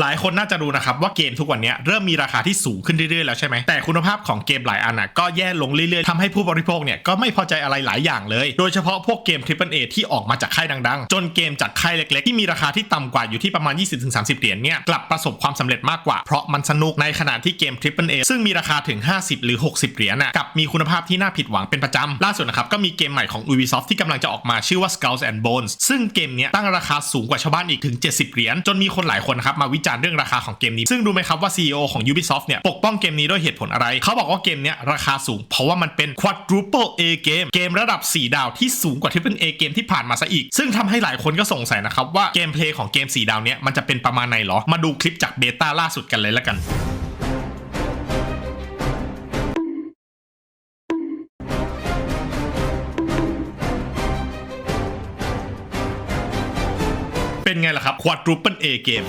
หลายคนน่าจะรู้นะครับว่าเกมทุกวันนี้เริ่มมีราคาที่สูงขึ้นเรื่อยๆแล้วใช่ไหมแต่คุณภาพของเกมหลายอันน่ะก็แย่ลงเรื่อยๆทำให้ผู้บริโภคเนี่ยก็ไม่พอใจอะไรหลายอย่างเลย โดยเฉพาะพวกเกม Triple A ที่ออกมาจากค่ายดังๆ จนเกมจากค่ายเล็กๆ ที่มีราคาที่ต่ำกว่าอยู่ที่ประมาณ 20-30 เหรียญเนี่ยกลับประสบความสำเร็จมากกว่าเพราะมันสนุกในขณะที่เกม Triple A ซึ่งมีราคาถึง 50 หรือ 60 เหรียญน่ะกับมีคุณภาพที่น่าผิดหวังเป็นประจำล่าสุดนะครับก็มีเกมใหม่ของ Ubisoft ที่กำลังจะออกมาชื่อว่า Skulls and Bones ซึ่งเกมเนี้ยตั้งราคาสูงกว่าชาวบ้านอีกถึง 70 เหรียญจนมีคนหลายคนนะครับมาวิจารณ์เรื่องราคาของเกมนี้ ซึ่งรู้ไหมครับว่า CEO ของ Ubisoft เนี่ยปกป้องเกมนี้ด้วยเหตุผลอะไร เขาบอกว่าเกมเนี้ยราคาสูง เพราะว่ามันเป็น quadruple A เกมเกมระดับ 4 ดาวที่สูงกว่า Triple A เกมที่ผ่านมาซะอีก ซึ่งทำให้หลายคนก็สงสัยนะครับว่าเกมเพลย์ของเกม 4 ดาวเนี้ยมันจะเป็นประมาณไหนหรอ มาดูคลิปจากเบต้าล่าสุดกันเลยละกันเป็นไงล่ะครับ quadruple A เกม